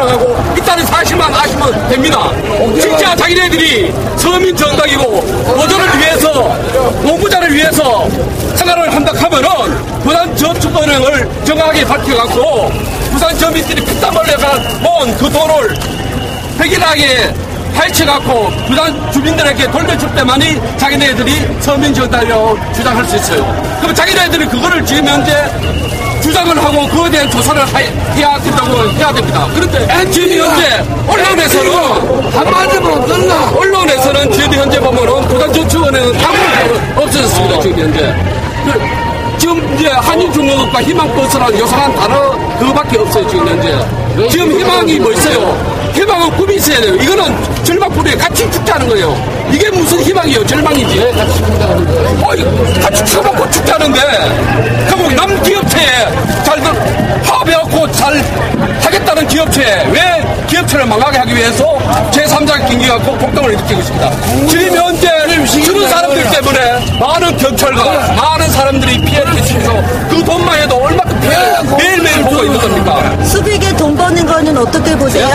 돌아가고 있다는 사실만 아시면 됩니다. 진짜 자기네들이 서민 정당이고 노조를 위해서 농부자를 위해서 생활을 한다 하면은 부산 저축은행을 정확하게 밝혀갖고 부산 저민들이 피땀 흘려가 모은 그 돈을 백일하게 파헤쳐갖고 부산 주민들에게 돌려줄 때만이 자기네들이 서민 정당이라고 주장할 수 있어요. 그럼 자기네들이 그거를 지금 현재 주장을 하고 그에 대한 조사를 하- 해야 된다고 해야 됩니다. 그런데 지금 현재 언론에서는 한마디로 끝나 언론에서는 지금 현재 보면은 부산저축은행은 아무것도 없어졌습니다. 지금 현재. 그 지금 이제 한인중공업과 희망버스라는 요상한 단어 그거밖에 없어요. 지금 현재. 지금 희망이 뭐 있어요? 희망은 꿈이 있어야 돼요. 이거는 절망불에 같이 죽자는 거예요. 이게 무슨 희망이에요? 절망이지. 같이 죽자는 어, 같이 죽어먹고 죽자는데. 그럼 남 기업체에 잘 화합해갖고 잘 하겠다는 기업체에 왜 기업체를 망하게 하기 위해서 제3자 경기갖고 폭동을 일으키고 있습니다. 지금 현재 주는 사람들 때문에 많은 경찰과 많은 사람들이 피해를 끼치면서 그 돈만 해도 버는 거는 어떻게 보세요?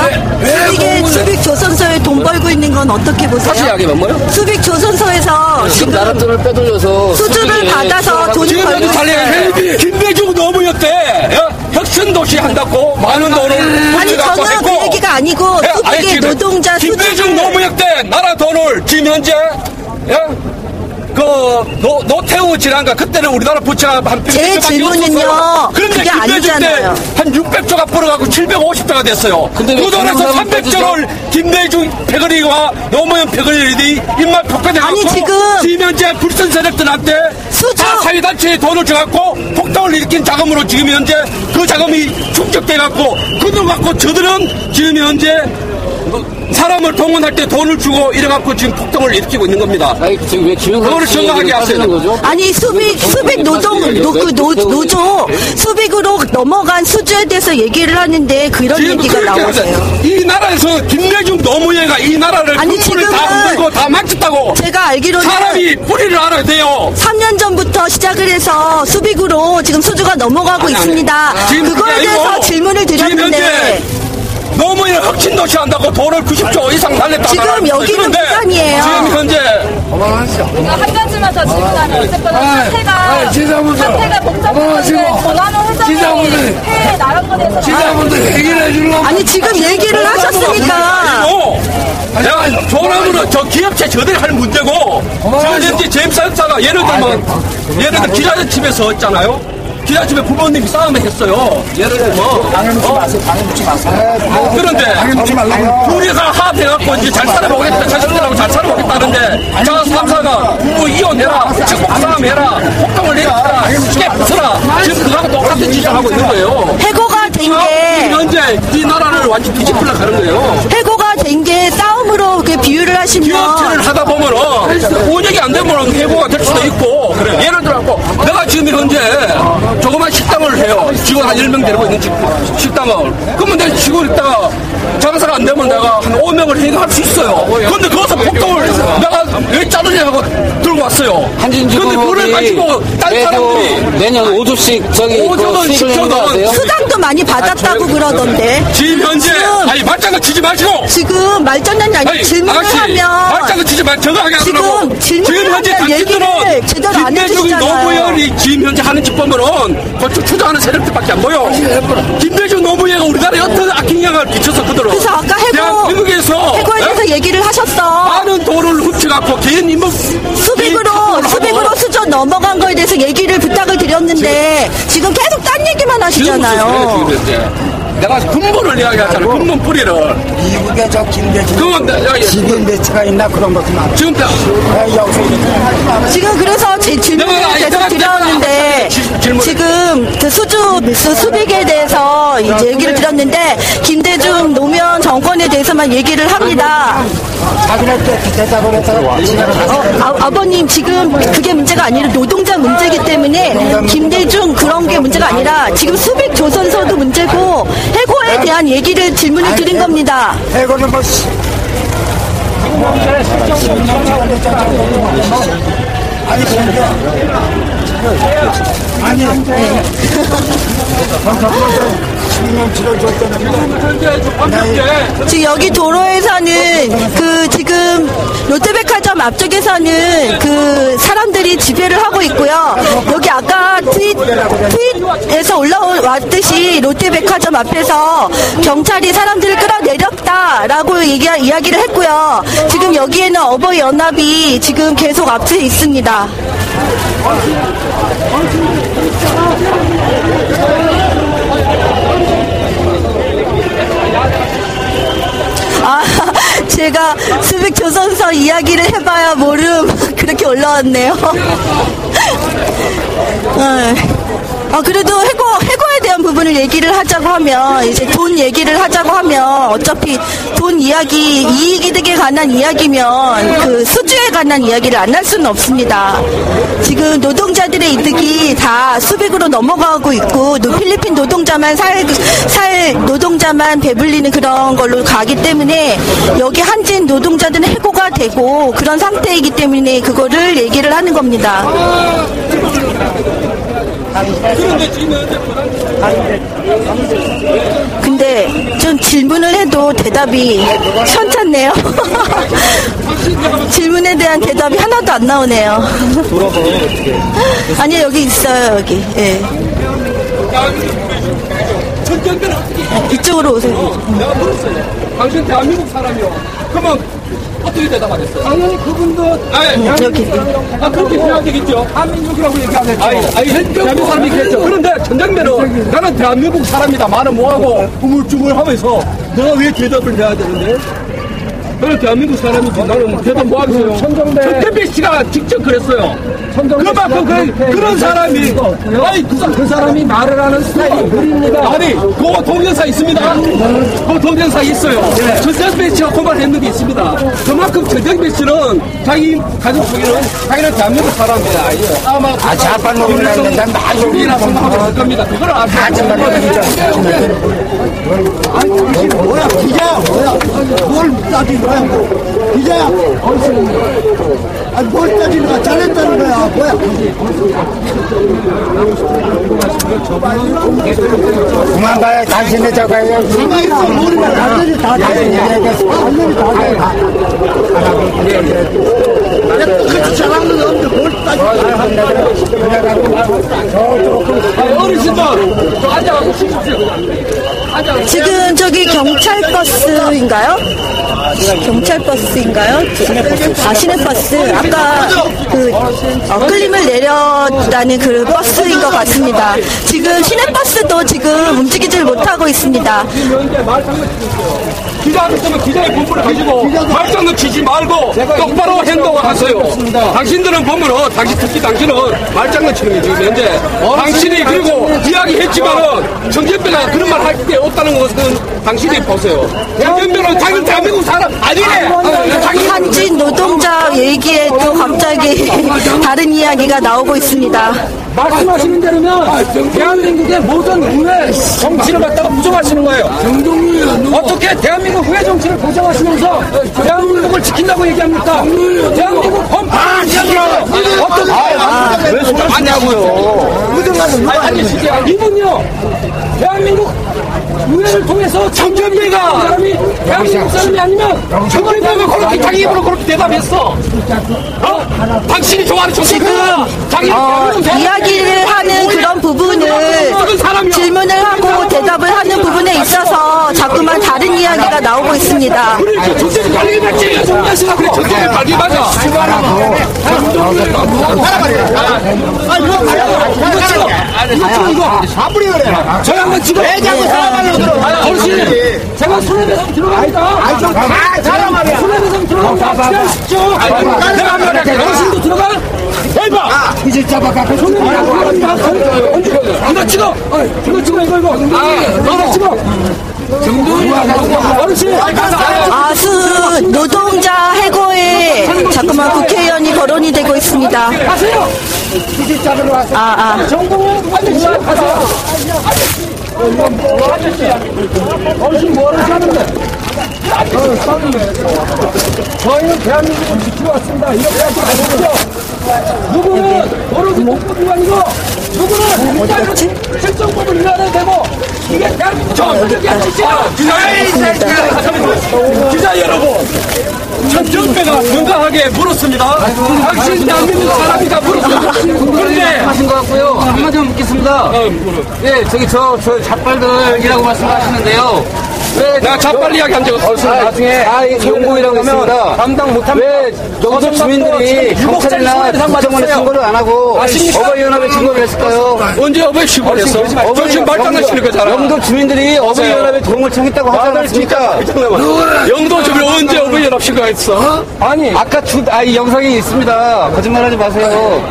수빅에 수빅 조선소에 돈 벌고 있는 건 어떻게 보세요? 다시 이야기해봐, 뭐요? 수빅 조선소에서 지금 지금 나라 돈을 빼돌려서 수주를 받아서 돈을 있는 벌고 있어요. 달리 김대중 노무였대 혁신도시 한다고 많은 돈을 아니 저는 그 했고 얘기가 아니고 예, 수빅의 노동자 김대중 수주를 노무현 때 나라 돈을 지금 현재 예? 그 노, 노태우 지난가 그때는 우리나라 부채가 한제 100조밖에 질문은요. 그런데 아니잖아요. 때한 600조가 벌어가고 750조가 됐어요. 근데 왜그 돈에서 김영삼은 300조를 김대중 패거리와 노무현 패거리들이 입맛 폭파돼갖고 아니, 지금 현재 불선 세력들한테 다 사회단체에 돈을 줘갖고 폭동을 일으킨 자금으로 지금 현재 그 자금이 축적돼갖고 그 돈 갖고 저들은 지금 현재 사람을 동원할 때 돈을 주고 이래갖고 지금 폭동을 일으키고 있는 겁니다. 아니 지금 왜 김영삼 그거를 씨 정확하게 거죠? 아니 수빅 수빅 노동 노, 그 노, 노조 수빅으로 넘어간 수주에 대해서 얘기를 하는데 그런 지금 얘기가 그렇게 나오세요. 이 나라에서 김대중 노무현가 이 나라를 아니, 국물을 다 지금은 흔들고 다 망쳤다고 제가 알기로는 사람이 뿌리를 알아야 돼요. 3년 전부터 시작을 해서 수빅으로 지금 수주가 넘어가고 아니, 아니. 있습니다. 지금 그거에 대해서 질문을 드렸는데 현재 노무현 혁신도시 한다고 돈을 90조 이상 날렸다. 지금 여기는 부산이에요. 지금 현재 이거 한 가지만 더 질문하면 어쨌거나 아이, 사태가 지자분들. 사태가 복잡한데 지자분들. 회장이 폐해 나간 거에 대해서 기자분들 해결해 주려고. 아니 지금 얘기를 하셨으니까 내가 조남으로 저 기업체 저들이 할 문제고 지금 현재 제임스 한사가 예를 들면 예를 들어 기자집에서 했잖아요. 기자집에 부모님이 싸움을 했어요. 예를 들면 방해 묻지 마세요. 방해 묻지 마세요. 그런데 둘이서 합해갖고 이제 잘 살아보겠다. 자식들하고 잘 살아보겠다는데 저 삼사가 부모 이혼해라. 직복 싸움해라. 폭동을 일으켜라. 쉽게 부숴라. 지금 그거하고 똑같은 짓을 하고 있는 거예요. 해고가 된 지금 게 현재 이 나라를 완전 뒤집으려 가는 거예요. 해고가 된 게 싸움으로 그 비유를 하시면 기업체를 하다 보면은 운영이 안 되면 해고가 될 수도 있고 그래 예를 들어갖고 내가 지금 현재 식당을 해요 직원 한 1명 데리고 있는 식- 식당을 그러면 내가 직원 있다가 장사가 안 되면 내가 한 5명을 해고할 수 있어요 근데 거기서 폭동을 내가 왜 자르냐 하고 들고 왔어요 근데 그걸 가지고 딴 사람들이 내년 5조씩 저기 그 5조 는 수익을 10조 내는 거는 아세요? 수당도 많이 받았다고 그러던데 지금 현재 지금- 아니 말장난 치지 마시고 지금 말장난이 아니고 아니, 질문을 아가씨, 하면 말장난 치지 마. 저거 하게 지금 하더라고. 질문을 현재 하면 얘기를 제대로 안 해주시잖아요. 노무현이 지금 현재 하는 짓 보면은 거쳐 추정하는 세력들밖에 안 보여. 김대중 노무현가 우리나라에 어떤 악행 영향을 끼쳐서 그들은 그래서 아까 해고 대한민국에서 해고에 대해서 예? 얘기를 하셨어 많은 돈을 훔쳐갖고 개인 인목 수빅으로 수빅으로 수저 넘어간 거에 대해서 얘기를 부탁을 드렸는데 지금 계속 딴 얘기만 하시잖아요. 내가 근본을 이야기하잖아. 근본 뿌리를. 미국에 저 김대중. 그건 내가 지금 매체가 있나 그런 것도 많아. 지금 내가 여기서 이렇게 지금 그래서 제 질문을 내가 계속 내가 드렸는데 지- 질문. 지금 그 수주 수, 수빅에 대해서 이제 얘기를 드렸는데 김대중 노무현 정권에 대해서만 얘기를 합니다. 자기네 때 대답을 해서 지나가 어, 아, 버님 지금 그게 문제가 아니라 노동자 문제이기 때문에 김대중 그런 게 문제가 아니라 지금 수빅 조선소도 문제고 해고에 대한 얘기를 질문을 드린 겁니다. 해고는 뭐 씨. 아니 근데 아니 12년 치러줬다는데 현재 관계 지금 여기 도로에서는 그 지금 롯데백화점 앞쪽에서는 그 사람들이 지배를 하고 있고요. 여기 아까 트윗, 트윗에서 올라왔듯이 롯데백화점 앞에서 경찰이 사람들을 끌어내렸다라고 얘기, 이야기를 했고요. 지금 여기에는 어버이 연합이 지금 계속 앞에 있습니다. 아, 제가 수백 조선서 이야기를 해봐야 모름 그렇게 올라왔네요. 어, 아, 그래도 해고, 부분을 얘기를 하자고 하면, 이제 돈 얘기를 하자고 하면, 어차피 돈 이야기, 이익이득에 관한 이야기면, 그 수주에 관한 이야기를 안 할 수는 없습니다. 지금 노동자들의 이득이 다 수백으로 넘어가고 있고, 노- 필리핀 노동자만 살, 살 노동자만 배불리는 그런 걸로 가기 때문에, 여기 한진 노동자들은 해고가 되고, 그런 상태이기 때문에 그거를 얘기를 하는 겁니다. 근데 좀 질문을 해도 대답이 현찮네요. 질문에 대한 대답이 하나도 안 나오네요. 아니 여기 있어요 여기. 예. 이쪽으로 오세요. 내가 물었어요. 당신 대한민국 사람이요. 그러면 어떻게 대답하겠어요? 당연히 그분도 아니, 여기. 아 그렇게 해야 되겠죠. 대한민국이라고 얘기하겠죠. 아니, 아니 대한민국 사람이 그랬죠. 그런데 전장면은 나는 대한민국 사람이다. 말은 뭐하고 우물쭈물하면서 내가 왜 대답을 해야 되는데? 나는 대한민국 사람이지. 나는 대답 뭐 하겠어요? 전태배 씨가 직접 그랬어요. 그만큼 그, 그런 사람이 아니 그, 사- 그 사람이 말을 하는 스타일이 그립니다. 아니 그거 동영상 있습니다. 그 동영상 있어요. 전태배 씨가 고발했는 게 있습니다. 그만큼 전태배 씨는 자기 가족 속에는 자기는 대한민국. 아니에요. 아마 아 자판 놈이라 했는데 말 우리나 생각하고 있을 겁니다. 그걸 아세요? 뭐야 기자야 뭐야 뭘 따지는 거야 뭐. 기자야 아니 뭘 따지는 거야 잘했다는 거야 뭐야 그만 가야 당신네 저가요 가만히 있어 모르면 완전히 다 돼. 완전히 다 똑같이 잘하는 놈들 뭘 따지는 아니, 어르신들 저 앉아가지고 쉬십시오. 지금 저기 경찰 버스인가요? 경찰 버스인가요? 아 시내 버스. 아까 그 어, 끌림을 내렸다는 그 버스인 것 같습니다. 지금 시내 버스도 지금 움직이질 못하고 있습니다. 기자한테 쓰면 기자의 본분을 가지고 말장난 치지 말고 똑바로 행동하세요. 당신들은 보면은 당신 특히 당신은 말장난 치는 게 지금 현재 당신이 그리고 이야기했지만은 정재배가 그런 말 할게 없다는 것은 당신이 보세요. 정재배는 자기 대한민국 사람 아니래. 자기 한진 노동자 얘기에 또 갑자기 다른 이야기가 나오고 있습니다. 말씀하시는 대로면 대한민국의 모든 의회 정치를 갖다가 부정하시는 거예요. 어떻게 대한민국 의회 정치를 부정하시면서 대한민국을 지킨다고 얘기합니까? 대한민국 헌법 지키라고 어떻게 왜 손을 하냐고요. 이분요. 대한민국 의회를 통해서 정재배가. 사람이 대한민국 사람이 아니면 정재배가 그렇게 자기 입으로 그렇게 대답했어. 어? 당신이 좋아하는 정재배가 자기 어, 이야기를 하는 그런 부분을 질문을 하고 대답을 하는 부분에 있어서 자꾸만 다른 이야기가 나오고 있습니다. 그래, 지금 들어? 제가 들어갑니다. 들어갑니다. 내가 들어가. 이제 잡아가. 이거 찍어. 이거 찍어 이거 이거. 이거 찍어. 아수 노동자 해고에 자꾸만 국회의원이 거론이 되고 있습니다. 아, 아. 아저씨 가세요. 하는지 하는데. 저희는 대한민국을 지키러 왔습니다. 이렇게 하지 마십시오. 누구는 도로교 통법 위반이고 누구는 민간인 실정법을 위반해도 되고 이게 대한민국 정책이 아니죠. 기자 여러분, 천정배가 건강하게 물었습니다. 당신 대한민국 사람이가 물었습니다. 그런데 하신 것 같고요. 한마디만 묻겠습니다. 예, 저기 저, 저 잡발들이라고 말씀하시는데요. 왜 내가 자빨리 이야기한 적 없어. 아, 나중에 아, 이 용고이라고 있습니다. 감당 못합니다. 왜 영도 주민들이 경찰이나 국정원에 신고를 안 하고 어버이연합에 신고를 했을까요? 언제 어버이 신고를 했어? 저 지금 말장난치는 거잖아. 영도 주민들이 어버이연합에 도움을 청했다고 하지 않았습니까? 영도 주민 언제 어버이 연합 신고했어? 아니 아까 주, 아, 이 영상이 있습니다. 거짓말하지 마세요.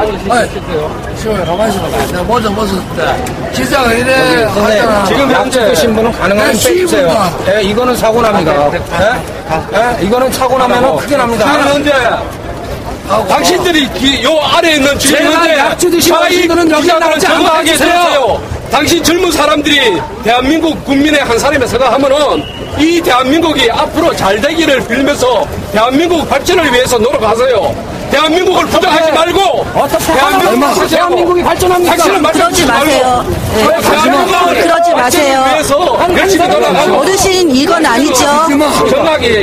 지금 양측 신분은 가능한 빼주세요. 예, 이거는 사고 납니다. 예? 예? 이거는 사고 나면 크게 납니다. 나는 언제? 당신들이 기- 요 아래에 있는 주민 제가 언제? 약주 드시고 자기 오시는 여기 기자들은 않게 정확하게 해주세요. 들으세요. 당신 젊은 사람들이 대한민국 국민의 한 사람에 생각하면은 이 대한민국이 앞으로 잘 되기를 빌면서 대한민국 발전을 위해서 노력하세요. 대한민국을 부정하지 말고 어떻게 대한민국. 대한민국이 발전합니까? 당신은 그러지 말씀하지 마세요. 예. 말고 대한민국을 그러지 마세요. 위해서 열심히 돌아가고 어르신 이건 아니죠.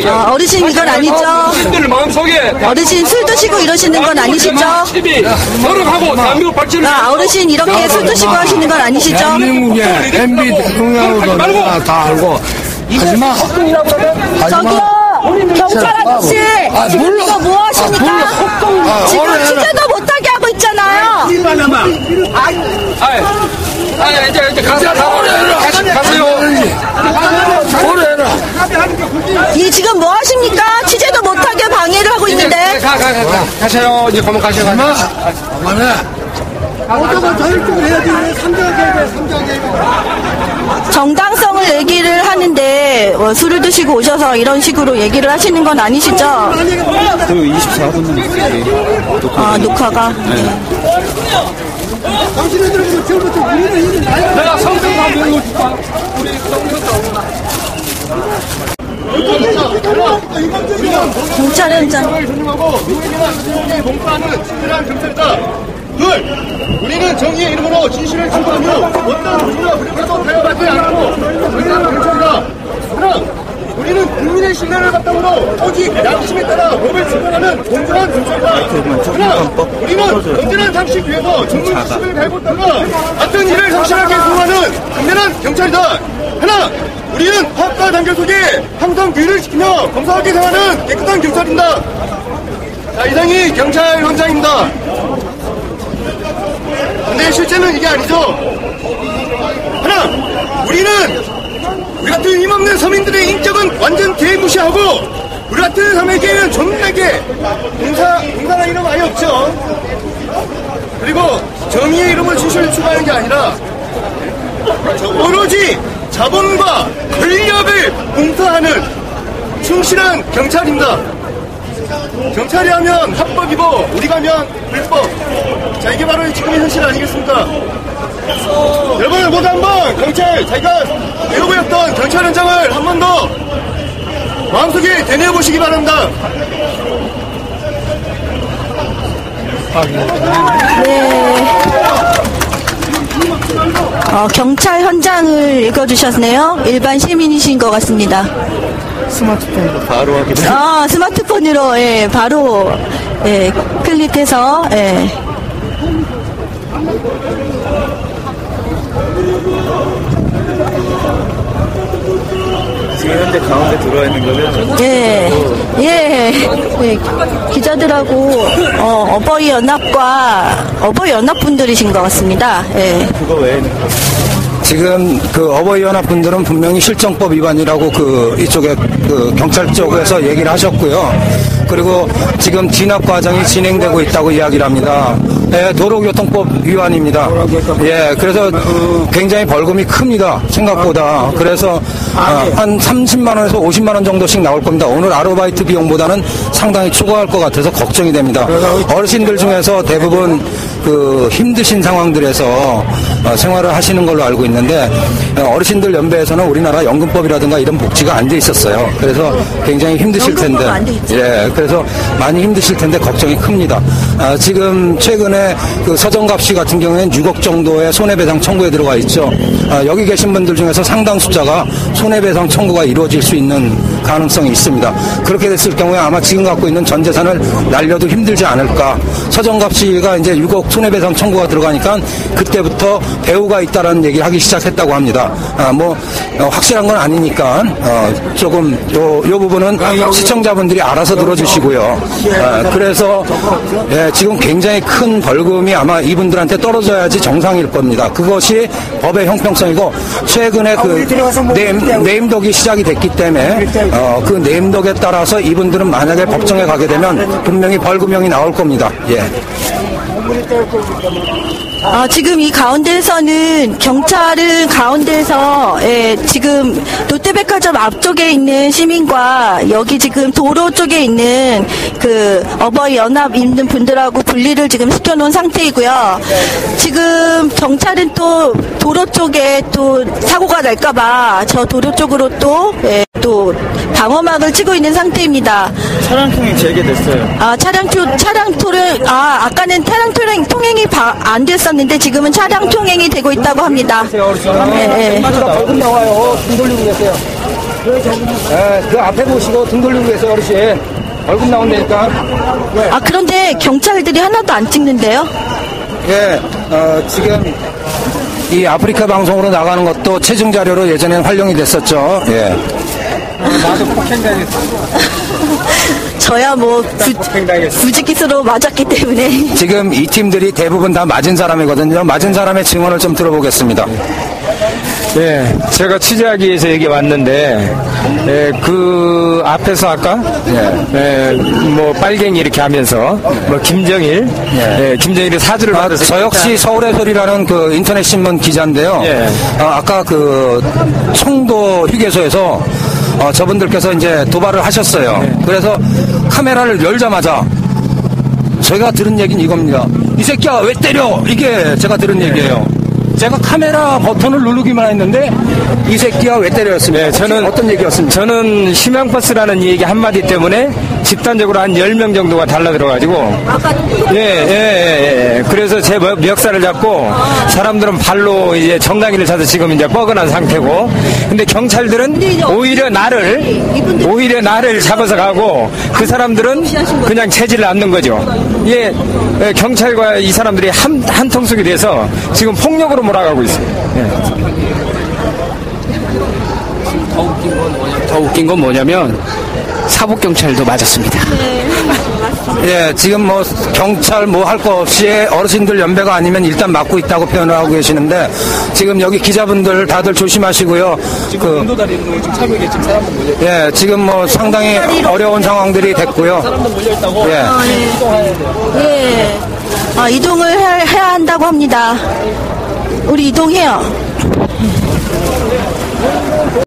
아, 어르신 이건 아니죠. 당신들 마음속에 어르신 술 드시고 이러시는 건 아니시죠? 노력하고 대한민국 발전을 아, 어르신 이렇게 술 드시고 하시는 건 아니시죠? 대한민국의 MB 대통령으로도 내가 다 알고 하지마 저기요! 경찰 아저씨! 아, 지금. 이거 뭐 하십니까? 아, 지금 오늘 취재도 못하게 하고 있잖아요! 아이, 아이, 이제, 이제 가세요. 가세요. 이 지금 뭐 하십니까? 취재도 못하게 방해를 하고 있는데. 가, 가, 가, 가. 가세요. 이제 그만 가세요. 어쩌고 저일쪽을 해야지 왜 삼자하게 해 삼자하게 해 정당성을 얘기를 하는데 어, 술을 드시고 오셔서 이런 식으로 얘기를 하시는 건 아니시죠? 그 24분 넘게 아, 녹화가. 네. 당신네들은 지금부터 우리는 이미 나야 내가 성성 다 배우고 싶다. 우리 경찰 현장. 봉사하는 진실한 경찰이다. 둘, 우리는 정의의 이름으로 진실을 추구하며 어떤 누구나 불협에도 배워받지 않고 정의한 경찰이다. 하나, 우리는 국민의 신뢰를 바탕으로 오직 양심에 따라 법을 집행하는 공정한 경찰이다. 하나, 우리는 건전한 상식 위에서 전문 지식을 갈고다가 같은 일을 성실하게 수행하는 국민한 경찰이다. 하나, 우리는法과 단결 속에 항상 규율을 지키며 검사하게 생활하는 깨끗한 경찰입니다. 자, 이상이 경찰 현장입니다. 근데 실제는 이게 아니죠. 하나, 우리는 우리 같은 힘없는 서민들의 인격은 완전 개무시하고 우리 같은 사람에게는 존나게 공사, 공사나 이름 아예 없죠. 그리고 정의의 이름을 진실을 추구하는 게 아니라 오로지 자본과 권력을 봉사하는 충실한 경찰입니다. 경찰이 하면 합법이고 우리가 하면 불법. 자 이게 바로 지금의 현실 아니겠습니까? 여러분 모두 한번 경찰 자기가 잃어버렸던 경찰 현장을 한 번 더 마음속에 되뇌어 보시기 바랍니다. 어, 경찰 현장을 읽어주셨네요. 일반 시민이신 것 같습니다. 스마트폰으로 바로 하게 되 아, 스마트폰으로, 예, 바로, 예, 클릭해서, 예. 지금 현재 가운데 들어와 있는 거면 예, 예, 예, 기자들하고, 어, 어버이 연합과 어버이 연합 분들이신 것 같습니다. 예. 그거 외에는 지금 그 어버이 연합 분들은 분명히 실정법 위반이라고 그 이쪽에 그 경찰 쪽에서 얘기를 하셨고요. 그리고 지금 진압 과정이 진행되고 있다고 이야기를 합니다. 예, 도로교통법 위반입니다. 예, 그래서 굉장히 벌금이 큽니다. 생각보다. 그래서 어, 한 30만 원에서 50만 원 정도씩 나올 겁니다. 오늘 아르바이트 비용보다는 상당히 추가할 것 같아서 걱정이 됩니다. 어르신들 중에서 대부분 그 힘드신 상황들에서 어, 생활을 하시는 걸로 알고 있는 데 어, 어르신들 연배에서는 우리나라 연금법이라든가 이런 복지가 안 돼 있었어요. 그래서 굉장히 힘드실 텐데. 예, 그래서 많이 힘드실 텐데 걱정이 큽니다. 아, 지금 최근에 그 서정갑 씨 같은 경우에는 6억 정도의 손해배상 청구에 들어가 있죠. 아, 여기 계신 분들 중에서 상당 숫자가 손해배상 청구가 이루어질 수 있는 가능성이 있습니다. 그렇게 됐을 경우에 아마 지금 갖고 있는 전 재산을 날려도 힘들지 않을까. 서정갑 씨가 이제 6억 손해배상 청구가 들어가니까 그때부터 배우가 있다라는 얘기를 하기 시작 했다고 합니다. 아, 뭐 어, 확실한 건 아니니까 어, 조금 요, 요 부분은 시청자분들이 알아서 들어주시고요. 아, 그래서 예, 지금 굉장히 큰 벌금이 아마 이분들한테 떨어져야지 정상일 겁니다. 그것이 법의 형평성이고 최근에 그 네임, 네임덕이 시작이 됐기 때문에 어, 그 네임덕에 따라서 이분들은 만약에 법정에 가게 되면 분명히 벌금형이 나올 겁니다. 예. 아, 지금 이 가운데에서는 경찰은 가운데에서 예, 지금 롯데백화점 앞쪽에 있는 시민과 여기 지금 도로 쪽에 있는 그 어버이 연합 있는 분들하고 분리를 지금 시켜놓은 상태이고요. 지금 경찰은 또 도로 쪽에 또 사고가 날까봐 저 도로 쪽으로 또, 예, 또 방어막을 치고 있는 상태입니다. 차량 통행 재개됐어요. 아, 차량 투, 차량 통행, 아, 아까는 차량 통행, 통행이 바- 안 됐었는데 지금은 차량 통행이 되고 있다고 합니다. 예, 예. 벌금 나와요. 등 돌리고 계세요. 예, 그 앞에 보시고 등 돌리고 계세요, 어르신. 벌금 나온다니까. 아, 그런데 경찰들이 하나도 안 찍는데요? 예, 어, 지금 이 아프리카 방송으로 나가는 것도 체증 자료로 예전엔 활용이 됐었죠. 예. 저야 뭐, 구, 구직기수로 맞았기 때문에. 지금 이 팀들이 대부분 다 맞은 사람이거든요. 맞은 사람의 증언을 좀 들어보겠습니다. 예, 제가 취재하기 위해서 여기 왔는데, 예, 그 앞에서 아까, 예, 뭐 빨갱이 이렇게 하면서, 뭐 김정일, 예, 김정일이 사주를 아, 받아서. 저 역시 서울의 소리라는 그 인터넷 신문 기자인데요. 예. 아, 까 그 청도 휴게소에서 어, 저분들께서 이제 도발을 하셨어요. 그래서 카메라를 열자마자 제가 들은 얘기는 이겁니다. 이 새끼야 왜 때려? 이게 제가 들은 얘기예요. 제가 카메라 버튼을 누르기만 했는데 이 새끼야 왜 때렸습니까? 네, 저는 어떤 얘기였습니까? 저는 희망버스라는 얘기 한마디 때문에 집단적으로 한 10명 정도가 달라들어가지고 예, 예, 예, 예. 그래서 제 멱- 멱살을 잡고 사람들은 발로 이제 정강이를 차서 지금 이제 뻐근한 상태고 근데 경찰들은 오히려 나를 오히려 나를 잡아서 가고 그 사람들은 그냥 체질을 않는 거죠. 예, 예, 경찰과 이 사람들이 한, 한 통속이 돼서 지금 폭력으로 몰아가고 있어요. 더 웃긴 건 뭐냐면 사복경찰도 맞았습니다. 예, 지금 뭐 경찰 뭐 할 거 없이 어르신들 연배가 아니면 일단 맞고 있다고 표현을 하고 계시는데 지금 여기 기자분들 다들 조심하시고요. 그 예, 지금 뭐 상당히 어려운 상황들이 됐고요. 예. 예. 아, 이동을 해야, 해야 한다고 합니다. 우리 이동해요.